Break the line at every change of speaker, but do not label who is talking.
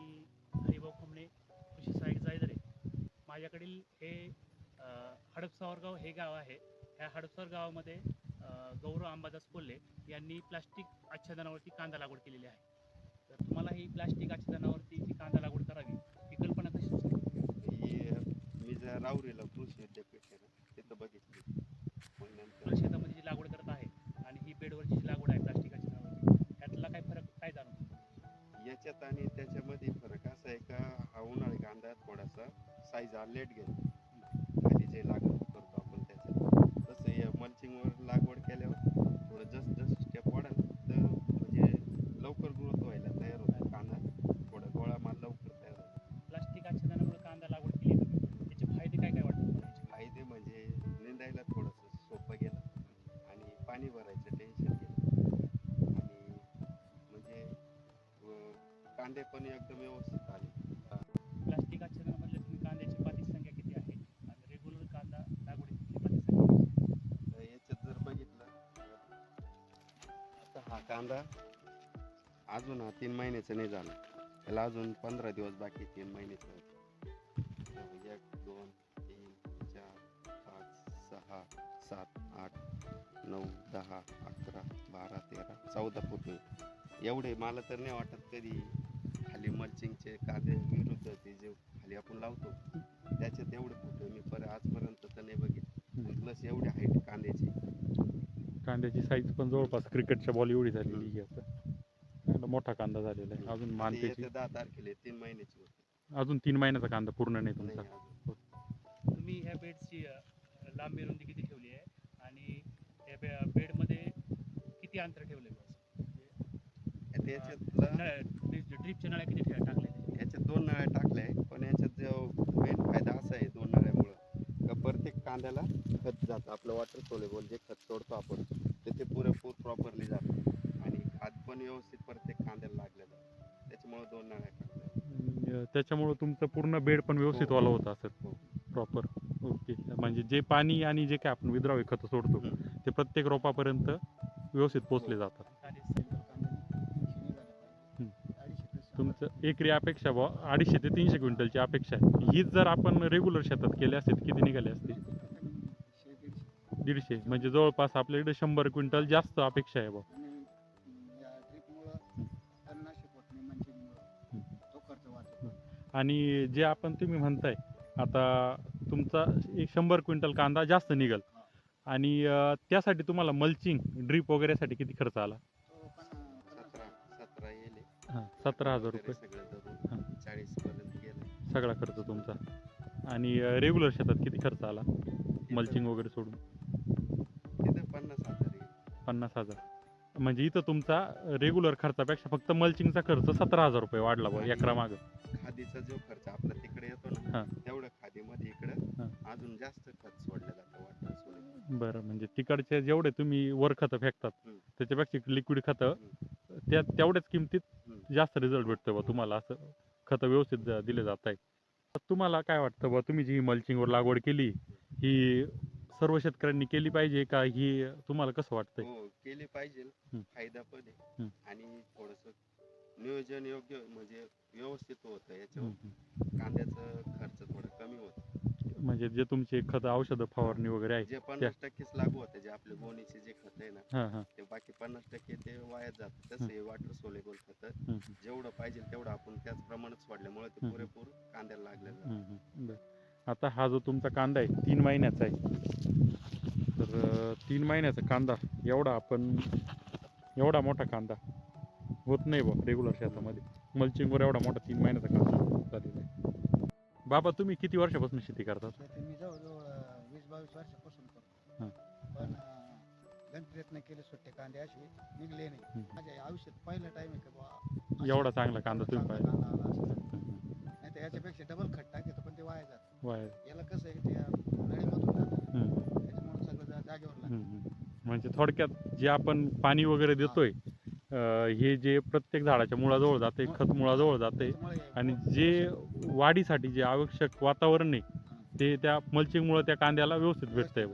मी हरिभाऊ खुमणे कृषी सहाय्यक जायदरे. माझ्याकडील हे हडपसावर हडपसावरगाव हे गाव आहे. ह्या हडपसावर गावामध्ये गौरव अंबादास कोल्हे यांनी प्लास्टिक आच्छादनावरती कांदा लागवड केलेली आहे. तर तुम्हाला ही प्लास्टिक आच्छादनावरती जी कांदा लागवड करावी ही कल्पना कशी सुचली
ही मी जर राऊरीला कृषी विद्यापीठ आहे ना तिथं बघितली मग नंतर
आपल्या शेतामध्ये जी लागवड करत आहे आणि ही बेडवरची जी लागवड आहे प्लास्टिक आच्छादनावरती यातला काय फरक काय जाणवतो
याच्यात आणि त्याच्यामध्ये फरक असा आहे का हा उन्हाळी कांदा थोडासा साईज हा लेट गेला. खाली जे लागवड करतो आपण त्याच्यात. तसं या मल्चिंगवर लागवड केल्यावर थोडं जस्ट जस्ट स्टेप वाढेल. कांदे पण एकदम व्यवस्थित आले.
प्लास्टिक आच्छादनामधले तुम्ही कांद्याची पाती संख्या किती आहे? आणि रेग्युलर कांदा लागवडीची पाती संख्या आहे?
तर याच्यात जर बघितलं तर हा कांदा अजून हा तीन महिन्याचा नाही झाला. त्याला अजून पंधरा दिवस बाकी आहे तीन महिन्याचं तर एक दोन तीन चार पाच सहा सात आठ नऊ दहा अकरा बारा तेरा चौदा फुट एवढे मला तर नाही वाटत कधी खाली मल्चिंगचे कांदे विरुद्ध ते जे खाली आपण लावतो त्याच्यात एवढे फुट मी पर आजपर्यंत तर नाही बघितले. प्लस एवढी हाईट कांद्याची.
कांद्याची साईज पण जवळपास क्रिकेटच्या बॉल एवढी झालेली आहे मोठा कांदा झालेला आहे. अजून
ते
मानतेची
येत्या दहा तारखेला तीन महिन्याची
अजून तीन महिन्याचा कांदा पूर्ण नाही तुमचा.
तुम्ही ह्या बेडची लांबी रुंदी किती ठेवली आहे? आणि या बे बेडमध्ये किती अंतर ठेवलं
याच्यातला
ड्रीपच्या नळ्या किती ठेवा टाकल्या त्याच्यात?
याच्यात दोन नळ्या टाकल्या आहे पण याच्यात जो मेन फायदा असा आहे दोन नळ्यामुळं का प्रत्येक कांद्याला खत जातं आपलं वॉटर सोलेबल जे खत सोडतो आपण ते ते पुरेपूर प्रॉपरली जातं आणि खात पण व्यवस्थित प्रत्येक कांद्याला लागलं जातं त्याच्यामुळं दोन नळ्या टाकल्या
त्याच्यामुळं तुमचं पूर्ण बेड पण व्यवस्थित
हो.
वाला होत असत. प्रॉपर ओके म्हणजे जे पाणी आणि जे काय आपण विद्राव्य खत सोडतो. ते प्रत्येक रोपापर्यंत व्यवस्थित पोचले
हो.
जातात तुमचं एकरी अपेक्षा बुवा अडीचशे ते तीनशे क्विंटलची अपेक्षा आहे. हीच जर आपण रेग्युलर शेतात केली असते किती निघाले असते? दीडशे. म्हणजे जवळपास आपल्याकडे शंभर क्विंटल जास्त अपेक्षा आहे बुवा.
आणि
जे आपण तुम्ही म्हणताय आता तुमचा एक शंभर क्विंटल कांदा जास्त निघल. आणि त्यासाठी तुम्हाला मल्चिंग ड्रीप वगैरेसाठी किती खर्च आला? हां सतरा हजार रुपये
सगळं. धरून चाळीस पर्यंत गेलं
सगळा खर्च तुमचा आणि रेग्युलर शेतात किती खर्च आला मल्चिंग वगैरे सोडून
तिथं पन्नास हजार येईल
पन्नास हजार म्हणजे इथं तुमचा रेग्युलर खर्चापेक्षा फक्त मल्चिंगचा खर्च सतरा हजार रुपये वाढला बघ एकरा मागं
खादीचा जो खर्च आपला तिकडे येतो
हा.
ना तेवढं खादीमध्ये
हा.
इकडं अजून जास्त खत सोडलं जातं सोडलं
बरं म्हणजे तिकडचे जेवढे तुम्ही वर खतं फेकतात
हम्म.
त्याच्यापेक्षा लिक्विड खतं त्या तेवढ्याच किमतीत. जास्त रिझल्ट भेटतो बा तुम्हाला असं खतं व्यवस्थित दिले जात आहे तुम्हाला काय वाटतं बा तुम्ही जी मल्चिंगवर लागवड केली ही सर्व शेतकऱ्यांनी केली पाहिजे का? ही तुम्हाला कसं वाटतंय?
हो केली पाहिजे. फायदा पण आहे. आणि थोडस नियोजन योग्य म्हणजे व्यवस्थित होतं याच्यावर. कांद्याचं खर्च थोडा कमी होतो.
म्हणजे जे तुमचे खत औषधं फवारणी वगैरे आहे
जे पन्नास टक्केच लागू होते जे आपले गोणीचे जे खत आहे ना
हां हां
ते बाकी पन्नास टक्के ते वायात जातं तसं हे वॉटर सोलेबल खत
हम्म, हम्म.
जेवढं पाहिजे तेवढं आपण त्याच प्रमाणात सोडल्यामुळे ते
हम्म.
पुरेपूर कांद्याला लागलेलं जातं.
हम्म, हम्म. बरं. आता हा जो तुमचा कांदा आहे तीन महिन्याचा आहे तर अं, तीन महिन्याचा कांदा एवढा आपण एवढा मोठा कांदा होत नाही बा रेग्युलर शेतामध्ये मल्चिंगवर एवढा मोठा तीन महिन्याचा कांदा झालेला आहे बाबा तुम्ही किती वर्षापासून शेती करतात?
शेती मी जवळजवळ अं, वीस बावीस वर्षापासून करतो. पण अं, गण प्रयत्न केले सुट्टे कांदे असे निघले नाही.
हम्म.
माझ्या आयुष्यात पहिलं टाइम आहे का बुवा?
एवढा चांगला कांदा तुम्ही
चांगला कांदा आला असं. नाही तर याच्यापेक्षा डबल खट टाकतो पण ते वाया जात.
वाया.
याला कसं आहे की ते नळीमधून जातं.
हम्म,
त्याच्यामुळे सगळं जा- जागेवर लागतं.
हम्म, हम्म. म्हणजे थोडक्यात जे आपण पाणी वगैरे देतोय अं, हे जे प्रत्येक झाडाच्या मुळाजवळ जाते खत मुळाजवळ जाते आणि जे वाढीसाठी जे आवश्यक वातावरण आहे ते त्या मल्चिंगमुळे त्या कांद्याला व्यवस्थित भेटतंय.